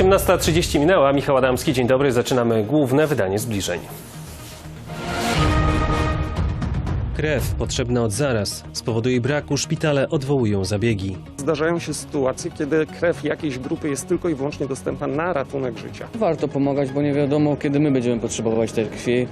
18.30 minęła. Michał Adamski, dzień dobry. Zaczynamy główne wydanie zbliżeń. Krew potrzebna od zaraz. Z powodu jej braku szpitale odwołują zabiegi. Zdarzają się sytuacje, kiedy krew jakiejś grupy jest tylko i wyłącznie dostępna na ratunek życia. Warto pomagać, bo nie wiadomo, kiedy my będziemy potrzebować tej krwi.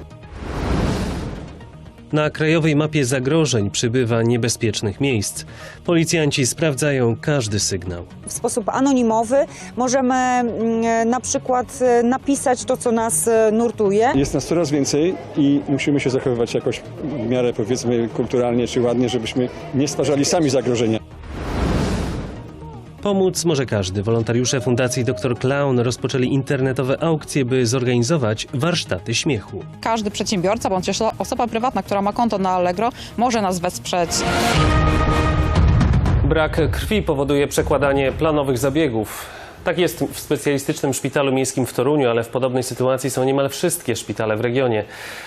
Na krajowej mapie zagrożeń przybywa niebezpiecznych miejsc. Policjanci sprawdzają każdy sygnał. w sposób anonimowy możemy mm, na przykład e, napisać to, co nas e, nurtuje. Jest nas coraz więcej i musimy się zachowywać jakoś w miarę powiedzmy kulturalnie czy ładnie, żebyśmy nie stwarzali sami zagrożenia. Pomóc może każdy. Wolontariusze Fundacji Dr Clown rozpoczęli internetowe aukcje, by zorganizować warsztaty śmiechu. każdy przedsiębiorca bądź też osoba prywatna, która ma konto na Allegro, może nas wesprzeć. Brak krwi powoduje przekładanie planowych zabiegów. Tak jest w specjalistycznym szpitalu miejskim w Toruniu, ale w podobnej sytuacji są niemal wszystkie szpitale w regionie.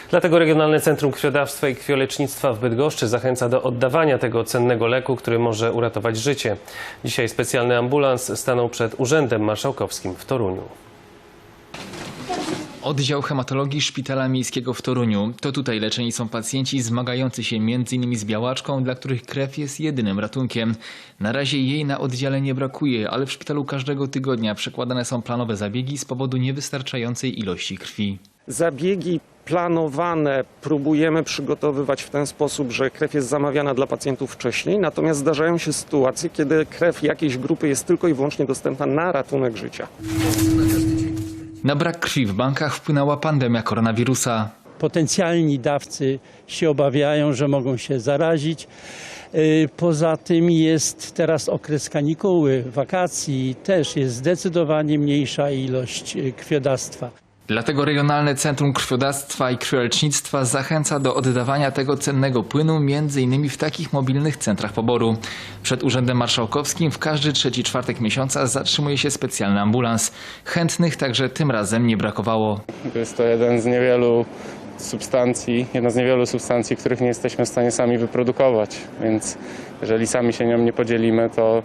Dlatego Regionalne Centrum Krwiodawstwa i Krwiolecznictwa w Bydgoszczy zachęca do oddawania tego cennego leku, który może uratować życie. Dzisiaj specjalny ambulans stanął przed Urzędem Marszałkowskim w Toruniu. Oddział hematologii Szpitala Miejskiego w Toruniu. To tutaj leczeni są pacjenci zmagający się m.in. z białaczką, dla których krew jest jedynym ratunkiem. Na razie jej na oddziale nie brakuje, ale w szpitalu każdego tygodnia przekładane są planowe zabiegi z powodu niewystarczającej ilości krwi. Zabiegi planowane próbujemy przygotowywać w ten sposób, że krew jest zamawiana dla pacjentów wcześniej, natomiast zdarzają się sytuacje, kiedy krew jakiejś grupy jest tylko i wyłącznie dostępna na ratunek życia. Na brak krwi w bankach wpłynęła pandemia koronawirusa. potencjalni dawcy się obawiają, że mogą się zarazić. Y, Poza tym jest teraz okres kanikuły, wakacji, też jest zdecydowanie mniejsza ilość y, krwiodawstwa. Dlatego Regionalne Centrum Krwiodawstwa i Krwiolecznictwa zachęca do oddawania tego cennego płynu m.in. w takich mobilnych centrach poboru. Przed Urzędem Marszałkowskim w każdy trzeci czwartek miesiąca zatrzymuje się specjalny ambulans. Chętnych także tym razem nie brakowało. Jest to jeden z niewielu substancji, jedna z niewielu substancji, których nie jesteśmy w stanie sami wyprodukować, więc jeżeli sami się nią nie podzielimy, to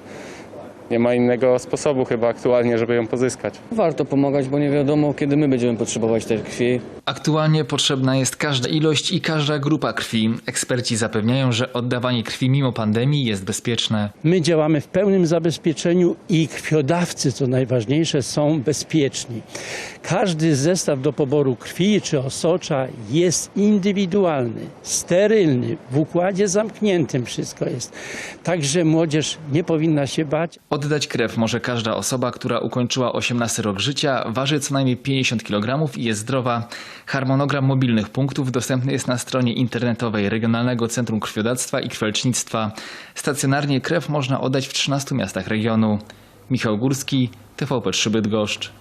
nie ma innego sposobu chyba aktualnie, żeby ją pozyskać. Warto pomagać, bo nie wiadomo, kiedy my będziemy potrzebować tej krwi. Aktualnie potrzebna jest każda ilość i każda grupa krwi. Eksperci zapewniają, że oddawanie krwi mimo pandemii jest bezpieczne. My działamy w pełnym zabezpieczeniu i krwiodawcy, co najważniejsze, są bezpieczni. Każdy zestaw do poboru krwi czy osocza jest indywidualny, sterylny, w układzie zamkniętym wszystko jest. Także młodzież nie powinna się bać. Oddać krew może każda osoba, która ukończyła 18 rok życia, waży co najmniej 50 kg i jest zdrowa. Harmonogram mobilnych punktów dostępny jest na stronie internetowej Regionalnego Centrum Krwiodawstwa i Krwiolecznictwa. Stacjonarnie krew można oddać w 13 miastach regionu. Michał Górski, TVP3 Bydgoszcz.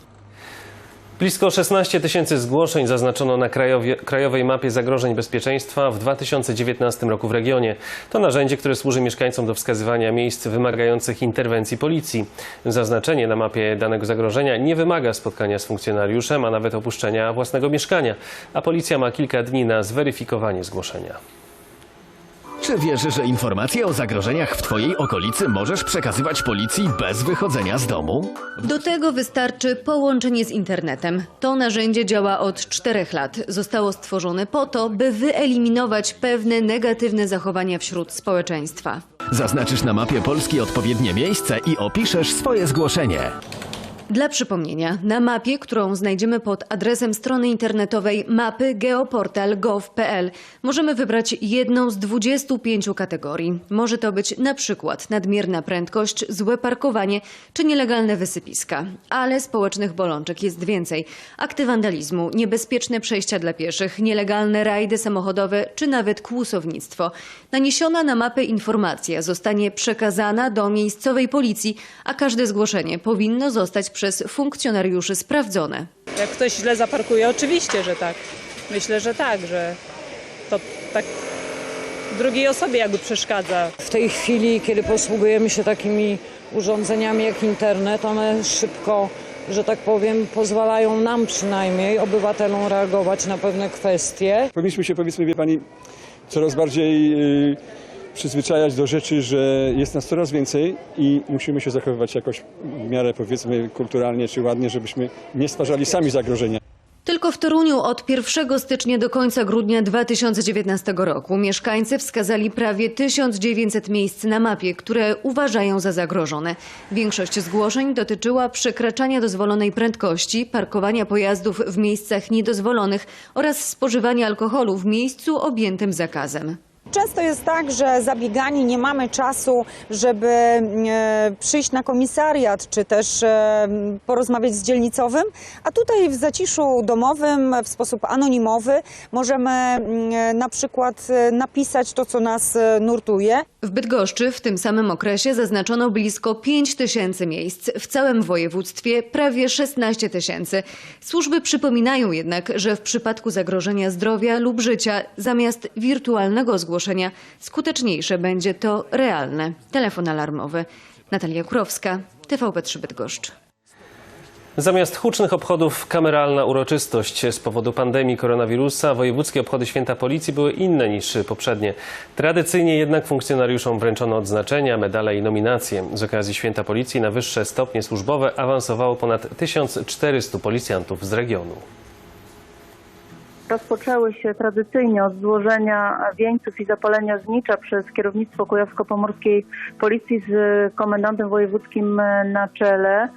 Blisko 16 tysięcy zgłoszeń zaznaczono na krajowie, krajowej mapie zagrożeń bezpieczeństwa w 2019 roku w regionie. To narzędzie, które służy mieszkańcom do wskazywania miejsc wymagających interwencji policji. Zaznaczenie na mapie danego zagrożenia nie wymaga spotkania z funkcjonariuszem, a nawet opuszczenia własnego mieszkania, a policja ma kilka dni na zweryfikowanie zgłoszenia. Czy wiesz, że informacje o zagrożeniach w Twojej okolicy możesz przekazywać policji bez wychodzenia z domu? Do tego wystarczy połączenie z internetem. To narzędzie działa od czterech lat. Zostało stworzone po to, by wyeliminować pewne negatywne zachowania wśród społeczeństwa. Zaznaczysz na mapie Polski odpowiednie miejsce i opiszesz swoje zgłoszenie. Dla przypomnienia, na mapie, którą znajdziemy pod adresem strony internetowej mapy geoportal.gov.pl możemy wybrać jedną z 25 kategorii. Może to być na przykład nadmierna prędkość, złe parkowanie czy nielegalne wysypiska. Ale społecznych bolączek jest więcej. Akty wandalizmu, niebezpieczne przejścia dla pieszych, nielegalne rajdy samochodowe czy nawet kłusownictwo. Naniesiona na mapę informacja zostanie przekazana do miejscowej policji, a każde zgłoszenie powinno zostać przez funkcjonariuszy sprawdzone. Jak ktoś źle zaparkuje, oczywiście, że tak. Myślę, że tak, że to tak drugiej osobie jakby przeszkadza. W tej chwili, kiedy posługujemy się takimi urządzeniami jak internet, one szybko, że tak powiem, pozwalają nam przynajmniej, obywatelom, reagować na pewne kwestie. Powinniśmy się powiedzmy, wie Pani, coraz bardziej y, przyzwyczajać do rzeczy, że jest nas coraz więcej i musimy się zachowywać jakoś w miarę powiedzmy kulturalnie czy ładnie, żebyśmy nie stwarzali sami zagrożenia. Tylko w Toruniu od 1 stycznia do końca grudnia 2019 roku mieszkańcy wskazali prawie 1900 miejsc na mapie, które uważają za zagrożone. Większość zgłoszeń dotyczyła przekraczania dozwolonej prędkości, parkowania pojazdów w miejscach niedozwolonych oraz spożywania alkoholu w miejscu objętym zakazem. Często jest tak, że zabiegani nie mamy czasu, żeby e, przyjść na komisariat, czy też e, porozmawiać z dzielnicowym, a tutaj w zaciszu domowym, w sposób anonimowy możemy mm, na przykład e, napisać to, co nas nurtuje. W Bydgoszczy w tym samym okresie zaznaczono blisko 5 tysięcy miejsc, w całym województwie prawie 16 tysięcy. Służby przypominają jednak, że w przypadku zagrożenia zdrowia lub życia zamiast wirtualnego zgłoszenia skuteczniejsze będzie to realne. Telefon alarmowy. Natalia Kurowska, TVP3 Bydgoszcz. Zamiast hucznych obchodów kameralna uroczystość z powodu pandemii koronawirusa wojewódzkie obchody święta policji były inne niż poprzednie. Tradycyjnie jednak funkcjonariuszom wręczono odznaczenia, medale i nominacje. Z okazji święta policji na wyższe stopnie służbowe awansowało ponad 1400 policjantów z regionu. Rozpoczęły się tradycyjnie od złożenia wieńców i zapalenia znicza przez kierownictwo Kujawsko-Pomorskiej Policji z komendantem wojewódzkim na czele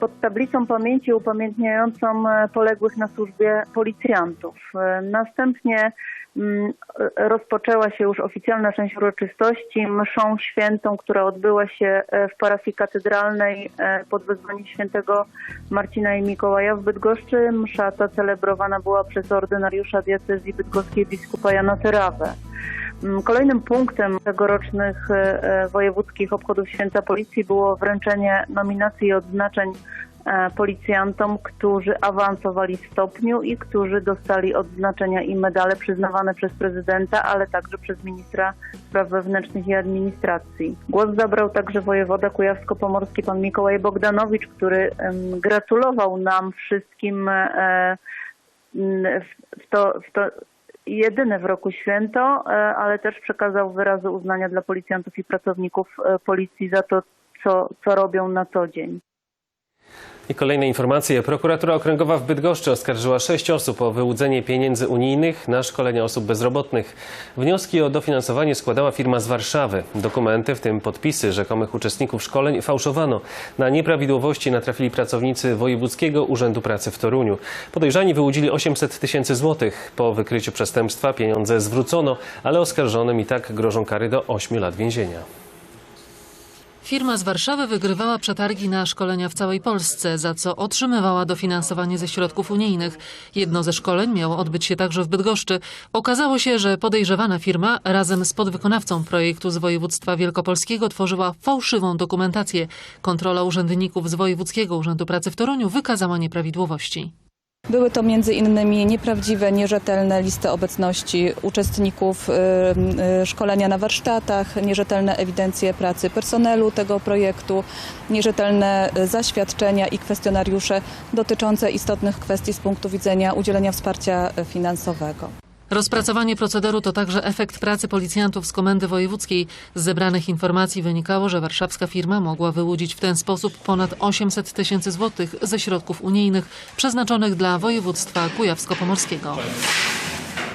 pod tablicą pamięci upamiętniającą e, poległych na służbie policjantów. E, Następnie mm, e, rozpoczęła się już oficjalna część uroczystości mszą świętą, która odbyła się e, w parafii katedralnej e, pod wezwaniem świętego Marcina i Mikołaja w Bydgoszczy. Msza ta celebrowana była przez ordynariusza diecezji bydgoskiej biskupa Jana Terawę. Mm, Kolejnym punktem tegorocznych e, e, wojewódzkich obchodów Święta Policji było wręczenie nominacji i odznaczeń e, policjantom, którzy awansowali w stopniu i którzy dostali odznaczenia i medale przyznawane przez prezydenta, ale także przez ministra spraw wewnętrznych i administracji. Głos zabrał także wojewoda kujawsko-pomorski pan Mikołaj Bogdanowicz, który gratulował nam wszystkim w to, w to jedyne w roku święto, e, ale też przekazał wyrazy uznania dla policjantów i pracowników e, policji za to, co, co robią na co dzień. I kolejne informacje. Prokuratura Okręgowa w Bydgoszczy oskarżyła sześć osób o wyłudzenie pieniędzy unijnych na szkolenia osób bezrobotnych. Wnioski o dofinansowanie składała firma z Warszawy. Dokumenty, w tym podpisy rzekomych uczestników szkoleń, fałszowano. Na nieprawidłowości natrafili pracownicy Wojewódzkiego Urzędu Pracy w Toruniu. Podejrzani wyłudzili 800 tysięcy złotych. Po wykryciu przestępstwa pieniądze zwrócono, ale oskarżonym i tak grożą kary do 8 lat więzienia. Firma z Warszawy wygrywała przetargi na szkolenia w całej Polsce, za co otrzymywała dofinansowanie ze środków unijnych. Jedno ze szkoleń miało odbyć się także w Bydgoszczy. Okazało się, że podejrzewana firma razem z podwykonawcą projektu z województwa wielkopolskiego tworzyła fałszywą dokumentację. Kontrola urzędników z Wojewódzkiego Urzędu Pracy w Toruniu wykazała nieprawidłowości. Były to między innymi nieprawdziwe, nierzetelne listy obecności uczestników y, y, szkolenia na warsztatach, nierzetelne ewidencje pracy personelu tego projektu, nierzetelne y, zaświadczenia i kwestionariusze dotyczące istotnych kwestii z punktu widzenia udzielenia wsparcia finansowego. Rozpracowanie procederu to także efekt pracy policjantów z Komendy Wojewódzkiej. Z zebranych informacji wynikało, że warszawska firma mogła wyłudzić w ten sposób ponad 800 tysięcy złotych ze środków unijnych przeznaczonych dla województwa kujawsko-pomorskiego.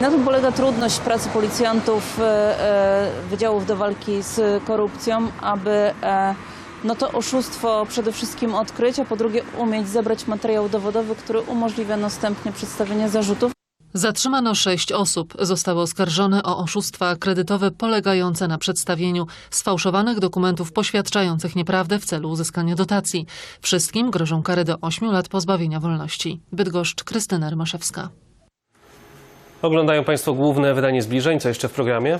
Na tym polega trudność pracy policjantów e, e, wydziałów do walki z korupcją, aby e, no to oszustwo przede wszystkim odkryć, a po drugie umieć zebrać materiał dowodowy, który umożliwia następnie przedstawienie zarzutów. Zatrzymano sześć osób. Zostały oskarżone o oszustwa kredytowe polegające na przedstawieniu sfałszowanych dokumentów poświadczających nieprawdę w celu uzyskania dotacji. Wszystkim grożą kary do 8 lat pozbawienia wolności. Bydgoszcz, Krystyna Rymaszewska. Oglądają Państwo główne wydanie zbliżeń. Co jeszcze w programie?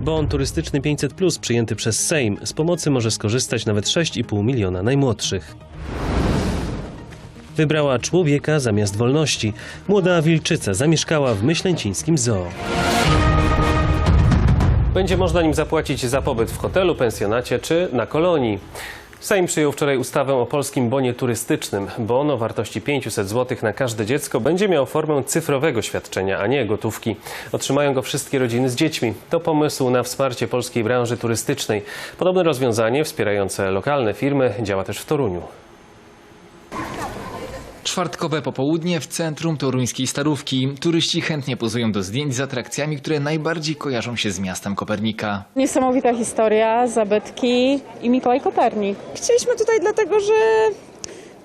Bon turystyczny 500 Plus przyjęty przez Sejm. Z pomocy może skorzystać nawet 6,5 miliona najmłodszych. Wybrała człowieka zamiast wolności. Młoda wilczyca zamieszkała w myślęcińskim zoo. Będzie można nim zapłacić za pobyt w hotelu, pensjonacie czy na kolonii. Sejm przyjął wczoraj ustawę o polskim bonie turystycznym. Bon o wartości 500 zł na każde dziecko będzie miał formę cyfrowego świadczenia, a nie gotówki. Otrzymają go wszystkie rodziny z dziećmi. To pomysł na wsparcie polskiej branży turystycznej. Podobne rozwiązanie wspierające lokalne firmy działa też w Toruniu. Czwartkowe popołudnie w centrum toruńskiej Starówki. Turyści chętnie pozują do zdjęć z atrakcjami, które najbardziej kojarzą się z miastem Kopernika. Niesamowita historia, zabytki i Mikołaj Kopernik. Chcieliśmy tutaj dlatego, że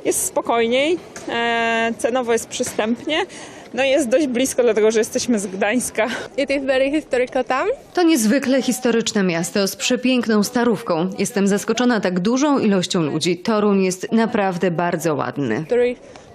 jest spokojniej, e, cenowo jest przystępnie, no jest dość blisko, dlatego że jesteśmy z Gdańska. It is very historical town. To niezwykle historyczne miasto z przepiękną starówką. Jestem zaskoczona tak dużą ilością ludzi. Toruń jest naprawdę bardzo ładny.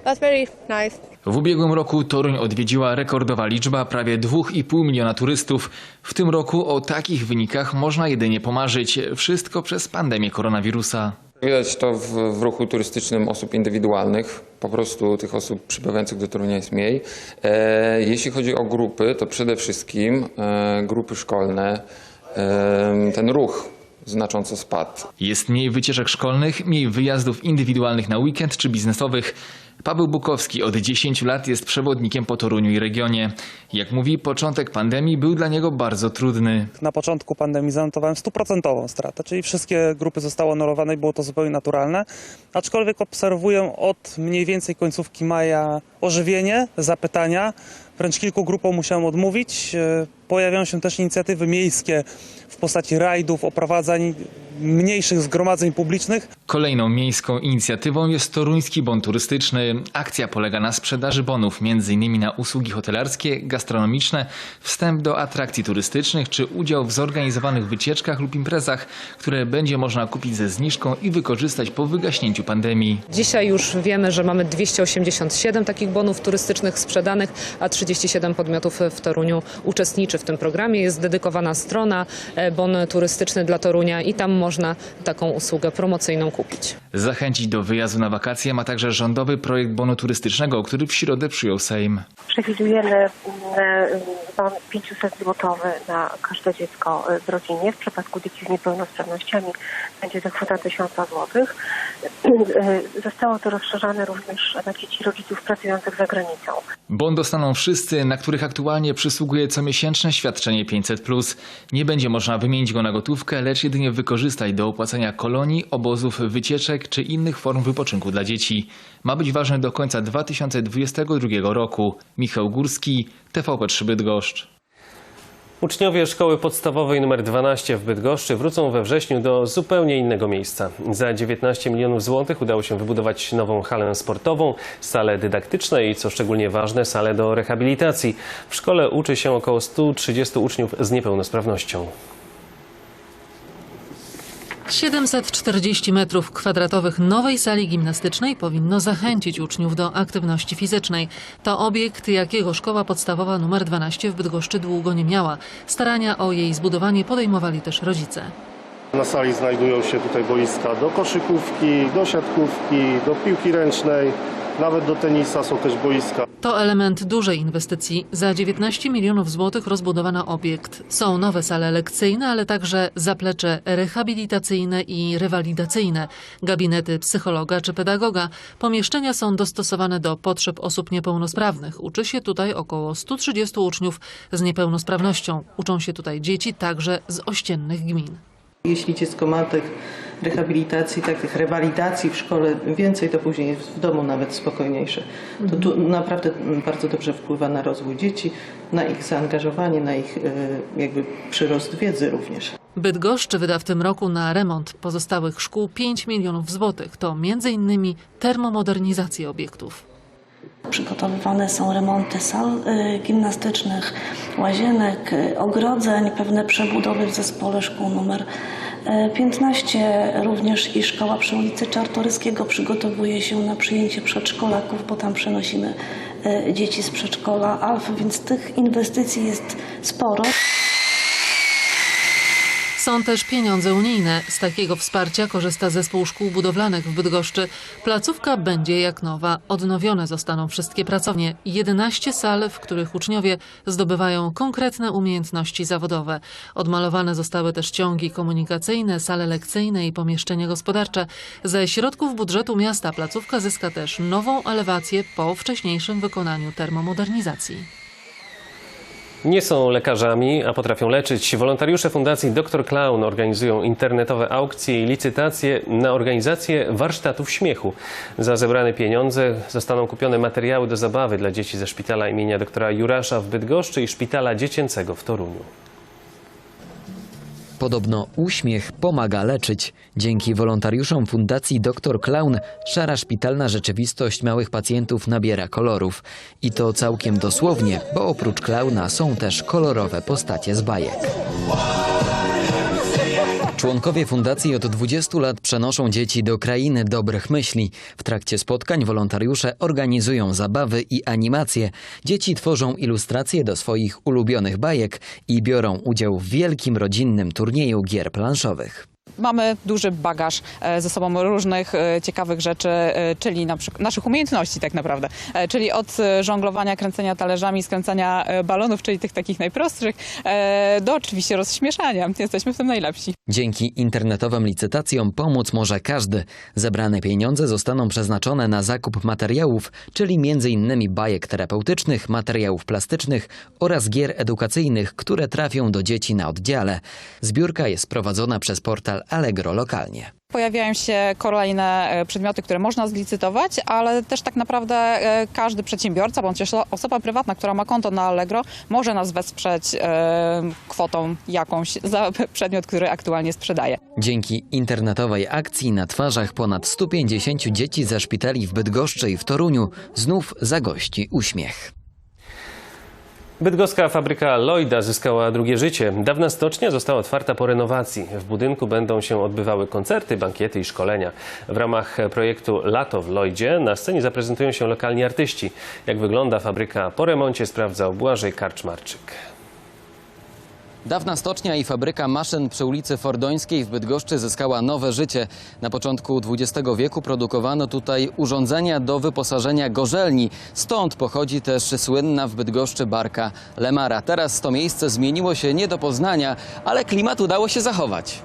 That's very nice. W ubiegłym roku Toruń odwiedziła rekordowa liczba prawie 2,5 miliona turystów. W tym roku o takich wynikach można jedynie pomarzyć. Wszystko przez pandemię koronawirusa. Widać to w, w ruchu turystycznym osób indywidualnych. Po prostu tych osób przybywających do Torunia jest mniej. E, jeśli chodzi o grupy, to przede wszystkim e, grupy szkolne. E, ten ruch znacząco spadł. Jest mniej wycieczek szkolnych, mniej wyjazdów indywidualnych na weekend czy biznesowych. Paweł Bukowski od 10 lat jest przewodnikiem po Toruniu i regionie. Jak mówi, początek pandemii był dla niego bardzo trudny. Na początku pandemii zanotowałem stuprocentową stratę, czyli wszystkie grupy zostały anulowane i było to zupełnie naturalne. Aczkolwiek obserwuję od mniej więcej końcówki maja ożywienie, zapytania. Wręcz kilku grupom musiałem odmówić. E, Pojawiają się też inicjatywy miejskie w postaci rajdów, oprowadzań, mniejszych zgromadzeń publicznych. Kolejną miejską inicjatywą jest Toruński Bon Turystyczny. Akcja polega na sprzedaży bonów, m.in. na usługi hotelarskie, gastronomiczne, wstęp do atrakcji turystycznych czy udział w zorganizowanych wycieczkach lub imprezach, które będzie można kupić ze zniżką i wykorzystać po wygaśnięciu pandemii. Dzisiaj już wiemy, że mamy 287 takich bonów turystycznych sprzedanych, a 37 podmiotów w Toruniu uczestniczy w tym programie. Jest dedykowana strona e, Bon Turystyczny dla Torunia i tam można taką usługę promocyjną kupić. Zachęcić do wyjazdu na wakacje ma także rządowy projekt bonu turystycznego, który w środę przyjął Sejm. Przewidujemy mm, bon 500 złotowy na każde dziecko y, w rodzinie. W przypadku dzieci z niepełnosprawnościami będzie to kwota 1000 złotych. Y, Zostało to rozszerzone również na dzieci rodziców pracujących za granicą. Bon dostaną wszyscy, na których aktualnie przysługuje comiesięczne świadczenie 500+. Nie będzie można wymienić go na gotówkę, lecz jedynie wykorzystać do opłacania kolonii, obozów, wycieczek czy innych form wypoczynku dla dzieci. Ma być ważny do końca 2022 roku. Michał Górski, TVP3 Bydgoszcz. Uczniowie szkoły podstawowej nr 12 w Bydgoszczy wrócą we wrześniu do zupełnie innego miejsca. Za 19 milionów złotych udało się wybudować nową halę sportową, salę dydaktyczne i, co szczególnie ważne, salę do rehabilitacji. W szkole uczy się około 130 uczniów z niepełnosprawnością. 740 metrów kwadratowych nowej sali gimnastycznej powinno zachęcić uczniów do aktywności fizycznej. To obiekt, jakiego szkoła podstawowa nr 12 w Bydgoszczy długo nie miała. Starania o jej zbudowanie podejmowali też rodzice. Na sali znajdują się tutaj boiska do koszykówki, do siatkówki, do piłki ręcznej, nawet do tenisa są też boiska. To element dużej inwestycji. Za 19 milionów złotych rozbudowano obiekt. Są nowe sale lekcyjne, ale także zaplecze rehabilitacyjne i rewalidacyjne, gabinety psychologa czy pedagoga. Pomieszczenia są dostosowane do potrzeb osób niepełnosprawnych. Uczy się tutaj około 130 uczniów z niepełnosprawnością. Uczą się tutaj dzieci także z ościennych gmin. Jeśli dziecko ma tych rehabilitacji, tak, tych rewalidacji w szkole więcej, to później jest w domu nawet spokojniejsze. To tu naprawdę bardzo dobrze wpływa na rozwój dzieci, na ich zaangażowanie, na ich e, jakby przyrost wiedzy również. Bydgoszcz wyda w tym roku na remont pozostałych szkół 5 milionów złotych. To m.in. termomodernizacja obiektów. Przygotowywane są remonty sal y, gimnastycznych, łazienek, y, ogrodzeń, pewne przebudowy w zespole szkół numer 15. Również i szkoła przy ulicy Czartoryskiego przygotowuje się na przyjęcie przedszkolaków, bo tam przenosimy y, dzieci z przedszkola Alf, więc tych inwestycji jest sporo. Są też pieniądze unijne. Z takiego wsparcia korzysta zespół szkół budowlanych w Bydgoszczy. Placówka będzie jak nowa. Odnowione zostaną wszystkie pracownie. 11 sal, w których uczniowie zdobywają konkretne umiejętności zawodowe. Odmalowane zostały też ciągi komunikacyjne, sale lekcyjne i pomieszczenia gospodarcze. Ze środków budżetu miasta placówka zyska też nową elewację po wcześniejszym wykonaniu termomodernizacji. Nie są lekarzami, a potrafią leczyć. Wolontariusze Fundacji Dr Clown organizują internetowe aukcje i licytacje na organizację warsztatów śmiechu. Za zebrane pieniądze zostaną kupione materiały do zabawy dla dzieci ze szpitala imienia doktora Jurasza w Bydgoszczy i szpitala dziecięcego w Toruniu. Podobno uśmiech pomaga leczyć. Dzięki wolontariuszom Fundacji Dr Clown szara szpitalna rzeczywistość małych pacjentów nabiera kolorów. I to całkiem dosłownie, bo oprócz klauna są też kolorowe postacie z bajek. Członkowie fundacji od 20 lat przenoszą dzieci do krainy dobrych myśli. W trakcie spotkań wolontariusze organizują zabawy i animacje. Dzieci tworzą ilustracje do swoich ulubionych bajek i biorą udział w wielkim rodzinnym turnieju gier planszowych. Mamy duży bagaż e, ze sobą różnych e, ciekawych rzeczy, e, czyli na przykład naszych umiejętności tak naprawdę, czyli od żonglowania, kręcenia talerzami, skręcania balonów, czyli tych takich najprostszych, do oczywiście rozśmieszania. Jesteśmy w tym najlepsi. Dzięki internetowym licytacjom pomóc może każdy. Zebrane pieniądze zostaną przeznaczone na zakup materiałów, czyli m.in. bajek terapeutycznych, materiałów plastycznych oraz gier edukacyjnych, które trafią do dzieci na oddziale. Zbiórka jest prowadzona przez portal Allegro lokalnie. Pojawiają się kolejne e, przedmioty, które można zlicytować, ale też tak naprawdę e, każdy przedsiębiorca bądź osoba prywatna, która ma konto na Allegro, może nas wesprzeć e, kwotą jakąś za przedmiot, który aktualnie sprzedaje. Dzięki internetowej akcji na twarzach ponad 150 dzieci ze szpitali w Bydgoszczy i w Toruniu znów zagości uśmiech. Bydgoska fabryka Lloyda zyskała drugie życie. Dawna stocznia została otwarta po renowacji. W budynku będą się odbywały koncerty, bankiety i szkolenia. W ramach projektu Lato w Lloydzie na scenie zaprezentują się lokalni artyści. Jak wygląda fabryka po remoncie sprawdzał Błażej Karczmarczyk. Dawna stocznia i fabryka maszyn przy ulicy Fordońskiej w Bydgoszczy zyskała nowe życie. Na początku XX wieku produkowano tutaj urządzenia do wyposażenia gorzelni. Stąd pochodzi też słynna w Bydgoszczy barka Lemara. Teraz to miejsce zmieniło się nie do poznania, ale klimat udało się zachować.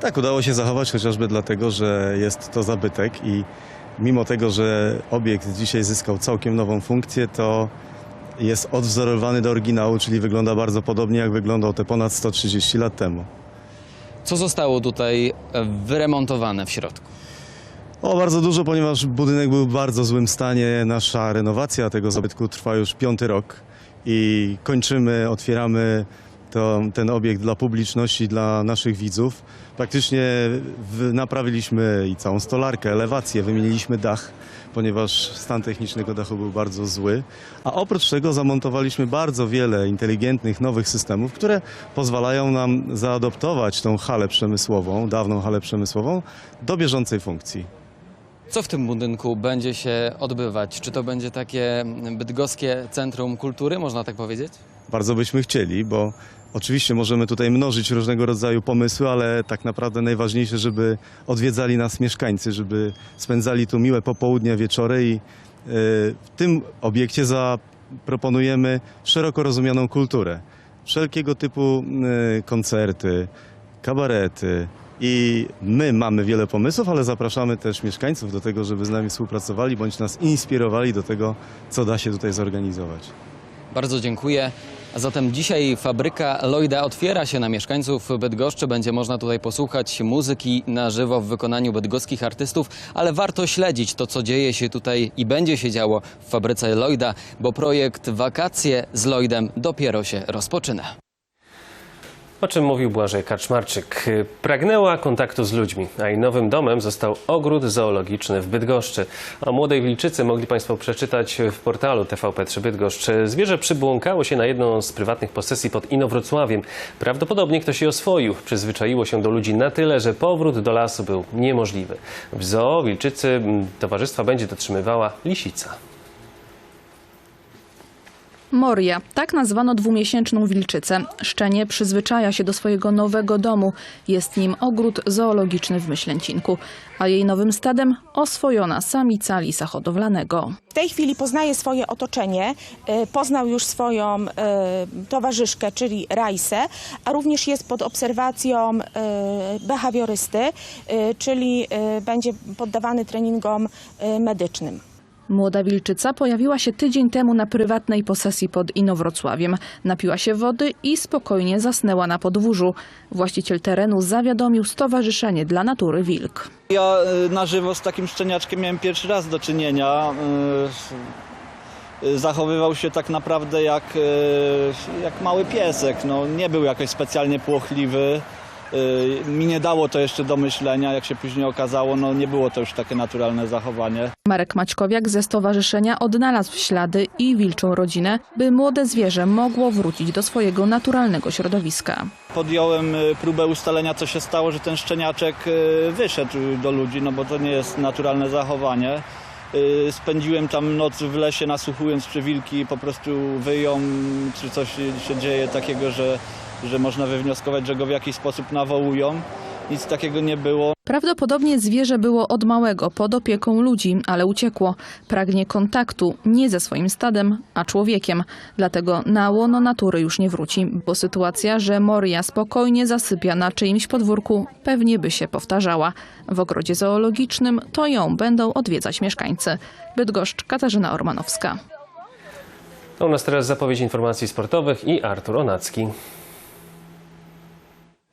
Tak, udało się zachować chociażby dlatego, że jest to zabytek i mimo tego, że obiekt dzisiaj zyskał całkiem nową funkcję, to jest odwzorowany do oryginału, czyli wygląda bardzo podobnie jak wyglądał te ponad 130 lat temu. Co zostało tutaj e, wyremontowane w środku? O, bardzo dużo, ponieważ budynek był w bardzo złym stanie. Nasza renowacja tego zabytku trwa już piąty rok i kończymy, otwieramy to, ten obiekt dla publiczności, dla naszych widzów. Praktycznie naprawiliśmy i całą stolarkę, elewację, wymieniliśmy dach, ponieważ stan technicznego dachu był bardzo zły. A oprócz tego zamontowaliśmy bardzo wiele inteligentnych, nowych systemów, które pozwalają nam zaadoptować tą halę przemysłową, dawną halę przemysłową, do bieżącej funkcji. Co w tym budynku będzie się odbywać? Czy to będzie takie bydgoskie centrum kultury, można tak powiedzieć? Bardzo byśmy chcieli, bo oczywiście możemy tutaj mnożyć różnego rodzaju pomysły, ale tak naprawdę najważniejsze, żeby odwiedzali nas mieszkańcy, żeby spędzali tu miłe popołudnia, wieczory i y, w tym obiekcie zaproponujemy szeroko rozumianą kulturę. Wszelkiego typu y, koncerty, kabarety, i my mamy wiele pomysłów, ale zapraszamy też mieszkańców do tego, żeby z nami współpracowali bądź nas inspirowali do tego, co da się tutaj zorganizować. Bardzo dziękuję. A zatem dzisiaj fabryka Lloyda otwiera się na mieszkańców Bydgoszczy. Będzie można tutaj posłuchać muzyki na żywo w wykonaniu bydgoskich artystów, ale warto śledzić to, co dzieje się tutaj i będzie się działo w fabryce Lloyda, bo projekt Wakacje z Lloydem dopiero się rozpoczyna. O czym mówił Błażej Kaczmarczyk. Pragnęła kontaktu z ludźmi, a jej nowym domem został ogród zoologiczny w Bydgoszczy. O młodej wilczycy mogli Państwo przeczytać w portalu TVP3 Bydgoszcz. Zwierzę przybłąkało się na jedną z prywatnych posesji pod Inowrocławiem. Prawdopodobnie ktoś je oswoił. Przyzwyczaiło się do ludzi na tyle, że powrót do lasu był niemożliwy. W zoo wilczycy mm, towarzystwa będzie dotrzymywała lisica. Moria, tak nazwano dwumiesięczną wilczycę. Szczenie przyzwyczaja się do swojego nowego domu. Jest nim ogród zoologiczny w Myślęcinku. A jej nowym stadem oswojona samica lisa hodowlanego. W tej chwili poznaje swoje otoczenie, e, poznał już swoją e, towarzyszkę, czyli Rajsę, a również jest pod obserwacją e, behawiorysty, czyli będzie poddawany treningom medycznym. Młoda wilczyca pojawiła się tydzień temu na prywatnej posesji pod Inowrocławiem. Napiła się wody i spokojnie zasnęła na podwórzu. Właściciel terenu zawiadomił Stowarzyszenie dla Natury Wilk. Ja y, na żywo z takim szczeniaczkiem miałem pierwszy raz do czynienia. Y, y, Zachowywał się tak naprawdę jak, jak mały piesek. No, nie był jakoś specjalnie płochliwy. Y, Mi nie dało to jeszcze do myślenia, jak się później okazało, no nie było to już takie naturalne zachowanie. Marek Maćkowiak ze stowarzyszenia odnalazł ślady i wilczą rodzinę, by młode zwierzę mogło wrócić do swojego naturalnego środowiska. Podjąłem y, próbę ustalenia, co się stało, że ten szczeniaczek y, wyszedł do ludzi, no bo to nie jest naturalne zachowanie. Spędziłem tam noc w lesie, nasłuchując, czy wilki po prostu wyją, czy coś się dzieje takiego, że, że można wywnioskować, że go w jakiś sposób nawołują. Nic takiego nie było. Prawdopodobnie zwierzę było od małego pod opieką ludzi, ale uciekło. Pragnie kontaktu nie ze swoim stadem, a człowiekiem. Dlatego na łono natury już nie wróci, bo sytuacja, że Moria spokojnie zasypia na czyimś podwórku, pewnie by się powtarzała. W ogrodzie zoologicznym to ją będą odwiedzać mieszkańcy. Bydgoszcz, Katarzyna Ormanowska. To u nas teraz zapowiedź informacji sportowych i Artur Onacki.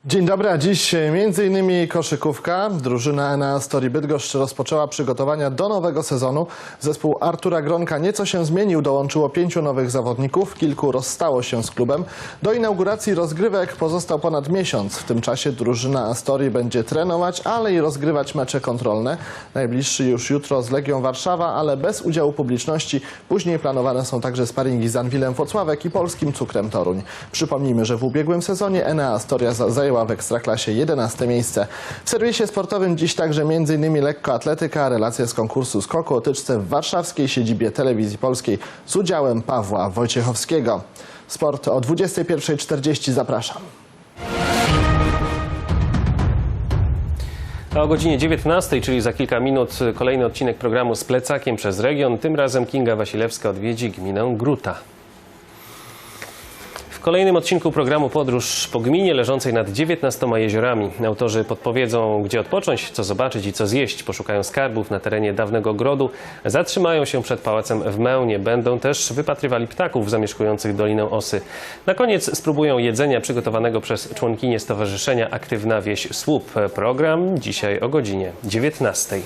Dzień dobry, a dziś m.in. koszykówka. Drużyna Enea Story Bydgoszcz rozpoczęła przygotowania do nowego sezonu. Zespół Artura Gronka nieco się zmienił, dołączyło pięciu nowych zawodników, kilku rozstało się z klubem. Do inauguracji rozgrywek pozostał ponad miesiąc. W tym czasie drużyna Astorii będzie trenować, ale i rozgrywać mecze kontrolne. Najbliższy już jutro z Legią Warszawa, ale bez udziału publiczności. Później planowane są także sparingi z Anwilem Włocławek i Polskim Cukrem Toruń. Przypomnijmy, że w ubiegłym sezonie Enea Astoria za- zajęła w Ekstraklasie 11 miejsce. W serwisie sportowym dziś także m.in. lekkoatletyka, relacje z konkursu skoku o tyczce w warszawskiej siedzibie Telewizji Polskiej z udziałem Pawła Wojciechowskiego. Sport o 21.40 zapraszam. A o godzinie 19, czyli za kilka minut, kolejny odcinek programu z plecakiem przez region. Tym razem Kinga Wasilewska odwiedzi gminę Gruta. Kolejnym odcinku programu Podróż po gminie leżącej nad 19 jeziorami. Autorzy podpowiedzą, gdzie odpocząć, co zobaczyć i co zjeść. Poszukają skarbów na terenie dawnego grodu. Zatrzymają się przed pałacem w Mełnie. Będą też wypatrywali ptaków zamieszkujących Dolinę Osy. Na koniec spróbują jedzenia przygotowanego przez członkinię Stowarzyszenia Aktywna Wieś Słup. Program dzisiaj o godzinie 19.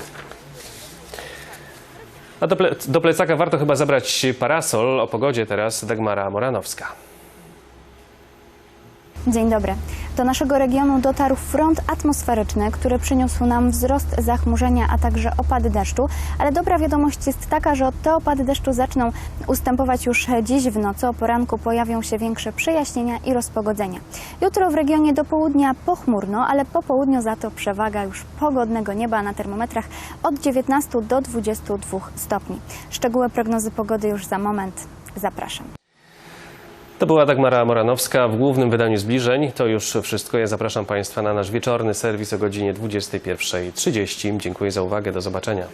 A do, ple do plecaka warto chyba zabrać parasol. O pogodzie teraz Dagmara Moranowska. Dzień dobry. Do naszego regionu dotarł front atmosferyczny, który przyniósł nam wzrost zachmurzenia, a także opady deszczu. Ale dobra wiadomość jest taka, że te opady deszczu zaczną ustępować już dziś w nocy. O poranku pojawią się większe przejaśnienia i rozpogodzenia. Jutro w regionie do południa pochmurno, ale po południu za to przewaga już pogodnego nieba na termometrach od 19 do 22 stopni. Szczegóły prognozy pogody już za moment. Zapraszam. To była Dagmara Moranowska w głównym wydaniu zbliżeń. To już wszystko. Ja zapraszam Państwa na nasz wieczorny serwis o godzinie 21.30. Dziękuję za uwagę. Do zobaczenia.